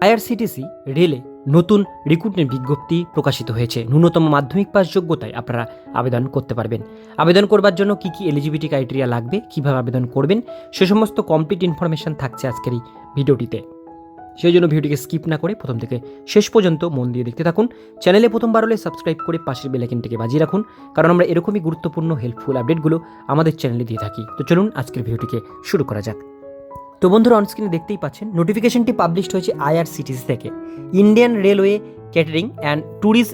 IRCTC রেলে নতুন recruitment বিজ্ঞপ্তি প্রকাশিত হয়েছে। ন্যূনতম মাধ্যমিক পাস যোগ্যতায় আপনারা আবেদন করতে পারবেন। আবেদন করবার জন্য কি কি এলিজিবিলিটি ক্রাইটেরিয়া লাগবে, কীভাবে আবেদন করবেন, সে সমস্ত কমপ্লিট ইনফরমেশন থাকছে আজকের এই ভিডিওটিতে। সেই জন্য ভিডিওটিকে স্কিপ না করে প্রথম থেকে শেষ পর্যন্ত মন দিয়ে দেখতে থাকুন। চ্যানেলে প্রথমবার হলে সাবস্ক্রাইব করে পাশের বেলাইকিনটিকে বাজিয়ে রাখুন, কারণ আমরা এরকমই গুরুত্বপূর্ণ হেল্পফুল আপডেটগুলো আমাদের চ্যানেলে দিয়ে থাকি। তো চলুন আজকের ভিডিওটিকে শুরু করা যাক। তো বন্ধুরা অনস্ক্রিনে দেখতেই পাচ্ছেন নোটিফিকেশনটি পাবলিশড হয়েছে আইআরসিটিসি থেকে Indian railway catering and tourist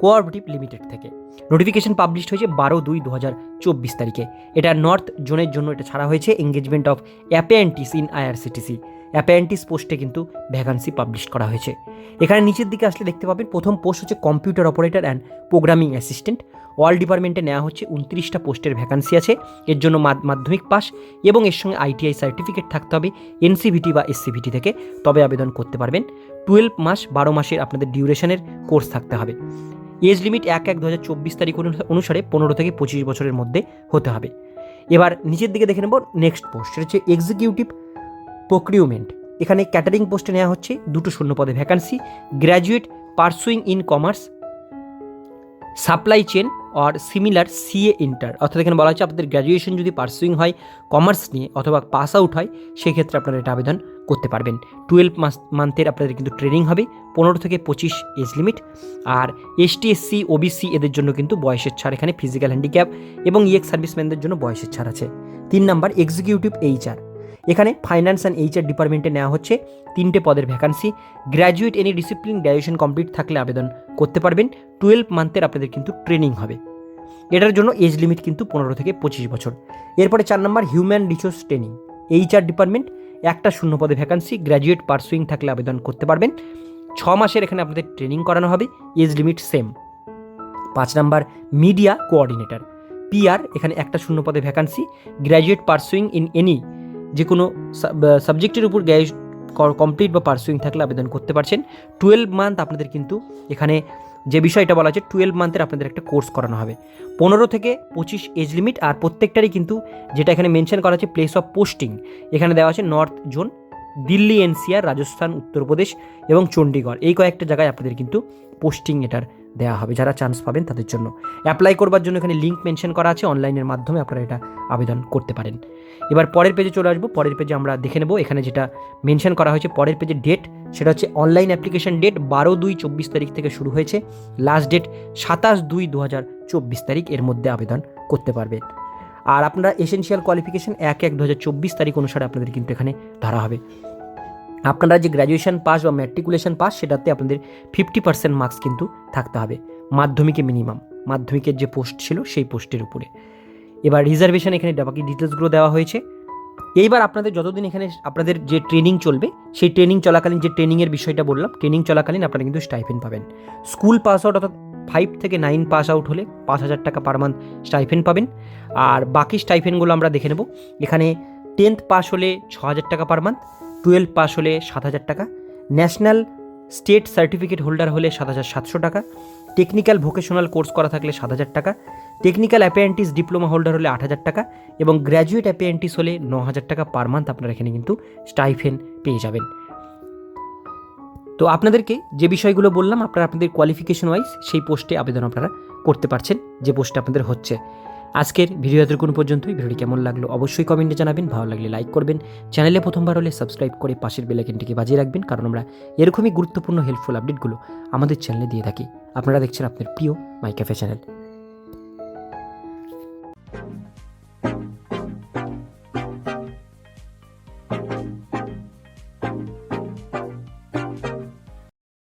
cooperative limited থেকে। নোটিফিকেশন পাবলিশ হয়েছে বারো দুই দু হাজার চব্বিশ তারিখে। এটা নর্থ জোনের জন্য এটা ছাড়া হয়েছে engagement of apprentice in IRCTC apprentice পোস্টে কিন্তু ভ্যাকান্সি পাবলিশ করা হয়েছে। এখানে নিচের দিকে আসলে দেখতে পাবেন, প্রথম পোস্ট হচ্ছে computer operator and programming assistant. All ডিপার্টমেন্টে নেওয়া হচ্ছে উনত্রিশটা পোস্টের ভ্যাকান্সি আছে। এর জন্য মাধ্যমিক পাস এবং এর সঙ্গে আইটিআই সার্টিফিকেট থাকতে হবে এনসিভিটি বা এসসিভিটি থেকে। তবে আবেদন করতে পারবেন। টুয়েলভ মাস, বারো মাসের আপনাদের ডিউরেশনের কোর্স থাকতে হবে। এজ লিমিট এক এক দু হাজার চব্বিশ তারিখ অনু- অনুসারে পনেরো থেকে পঁচিশ বছরের মধ্যে হতে হবে। এবার নিচের দিকে দেখে নেব নেক্সট পোস্ট, সেটা হচ্ছে এক্সিকিউটিভ প্রক্রিউমেন্ট। এখানে ক্যাটারিং পোস্টে নেওয়া হচ্ছে দুটো শূন্য পদে vacancy, graduate pursuing in commerce, supply chain R similar CA inter. অর্থাৎ এখানে বলা হচ্ছে আপনাদের গ্র্যাজুয়েশন যদি পার্সুইং হয় কমার্স নিয়ে অথবা পাস আউট হয়, সেক্ষেত্রে আপনারা এটা আবেদন করতে পারবেন। টুয়েলভ মাস, মান্থের আপনাদের কিন্তু ট্রেনিং হবে, পনেরো থেকে পঁচিশ এজ লিমিট। আর এসটি এসসি ওবিসি এদের জন্য কিন্তু বয়সের ছাড়, এখানে ফিজিক্যাল হ্যান্ডিক্যাপ এবং ইএক্স সার্ভিসম্যানদের জন্য বয়সের ছাড় আছে। তিন নাম্বার, এক্সিকিউটিভ এইচআর। এখানে ফাইন্যান্স অ্যান্ড এইচআর ডিপার্টমেন্টে নেওয়া হচ্ছে তিনটে পদের vacancy graduate any discipline graduation complete থাকলে আবেদন করতে পারবেন। টুয়েলভ মান্থের আপনাদের কিন্তু ট্রেনিং হবে। এটার জন্য এজ লিমিট কিন্তু পনেরো থেকে পঁচিশ বছর। এরপরে চার number human resource training HR department একটা শূন্য পদে ভ্যাকান্সি গ্র্যাজুয়েট পার্সুইং থাকলে আবেদন করতে পারবেন। ছ মাসের এখানে আপনাদের ট্রেনিং করানো হবে এজ লিমিট সেম পাঁচ নাম্বার মিডিয়া কোঅর্ডিনেটর পিআর এখানে একটা শূন্য পদে vacancy graduate pursuing in any যে কোনো সাবজেক্টের উপর গ্র্যাজুয়েট কমপ্লিট বা পার্সুইং থাকলে আবেদন করতে পারছেন। টুয়েলভ মান্থ আপনাদের কিন্তু এখানে যে বিষয়টা বলা আছে টুয়েলভ মান্থের আপনাদের একটা কোর্স করানো হবে। পনেরো থেকে পঁচিশ এজ লিমিট আর প্রত্যেকটারই কিন্তু যেটা এখানে মেনশন করা আছে প্লেস অফ পোস্টিং এখানে দেওয়া আছে north zone Delhi, NCR, Rajasthan, Uttar Pradesh এবং চণ্ডীগড় এই কয়েকটা জায়গায় আপনাদের কিন্তু পোস্টিং এটার দেওয়া হবে। যারা চান্স পাবেন তাদের জন্য। অ্যাপ্লাই করবার জন্য এখানে লিঙ্ক মেনশন করা আছে। অনলাইনের মাধ্যমে আপনারা এটা আবেদন করতে পারেন। এবার পরের পেজে চলে আসব। পরের পেজে আমরা দেখে নেব। এখানে যেটা মেনশন করা হয়েছে পরের পেজে ডেট সেটা হচ্ছে অনলাইন অ্যাপ্লিকেশন ডেট বারো দুই চব্বিশ তারিখ থেকে শুরু হয়েছে। লাস্ট ডেট সাতাশ দুই দু হাজার চব্বিশ তারিখ এর মধ্যে আবেদন করতে পারবেন। আর আপনারা এসেনশিয়াল কোয়ালিফিকেশন এক এক দু হাজার চব্বিশ তারিখ অনুসারে আপনাদের কিন্তু এখানে ধরা হবে। আপনারা যে গ্র্যাজুয়েশন পাস বা ম্যাট্রিকুলেশন পাস সেটাতে আপনাদের ফিফটি পার্সেন্ট মার্কস কিন্তু থাকতে হবে, মাধ্যমিকে মিনিমাম মাধ্যমিকের যে পোস্ট ছিল সেই পোস্টের উপরে। এবার রিজার্ভেশন এখানে বাকি ডিটেলসগুলো দেওয়া হয়েছে। এইবার আপনাদের যতদিন এখানে আপনাদের যে ট্রেনিং চলবে, সেই ট্রেনিং চলাকালীন যে ট্রেনিংয়ের বিষয়টা বললাম ট্রেনিং চলাকালীন আপনারা কিন্তু স্টাইফেন পাবেন। স্কুল পাস আউট অর্থাৎ ফাইভ থেকে নাইন পাস আউট হলে পাঁচ হাজার টাকা পার মান্থ স্টাইফেন পাবেন। আর বাকি স্টাইফেনগুলো আমরা দেখে নেব। এখানে টেন্থ পাস হলে ছ হাজার টাকা পার মান্থ টুয়েলভ পাস হলে সাত হাজার টাকা, ন্যাশনাল স্টেট সার্টিফিকেট হোল্ডার হলে সাত হাজার সাতশো টাকা, টেকনিক্যাল ভোকেশনাল কোর্স করা থাকলে সাত হাজার টাকা, টেকনিক্যাল অ্যাপেন্টিস ডিপ্লোমা হোল্ডার হলে আট হাজার টাকা এবং গ্র্যাজুয়েট অ্যাপেন্টিস হলে ন হাজার টাকা পার মান্থ আপনারা এখানে কিন্তু স্টাইফেন পেয়ে যাবেন। তো আপনাদেরকে যে বিষয়গুলো বললাম, আপনারা আপনাদের কোয়ালিফিকেশন ওয়াইজ সেই পোস্টে আবেদন আপনারা করতে পারছেন, যে পোস্টে আপনাদের হচ্ছে। আজকের ভিডিও এতক্ষণ পর্যন্তই। ভিডিওটি কেমন লাগল অবশ্যই কমেন্টে জানাবেন। ভালো লাগলে লাইক করবেন। চ্যানেলে প্রথমবার হলে সাবস্ক্রাইব করে পাশের বেলাইকেনটিকে বাজিয়ে রাখবেন, কারণ আমরা এরকমই গুরুত্বপূর্ণ হেল্পফুল আপডেটগুলো আমাদের চ্যানেলে দিয়ে থাকি। আপনারা দেখছেন আপনার প্রিয় মাই ক্যাফে চ্যানেল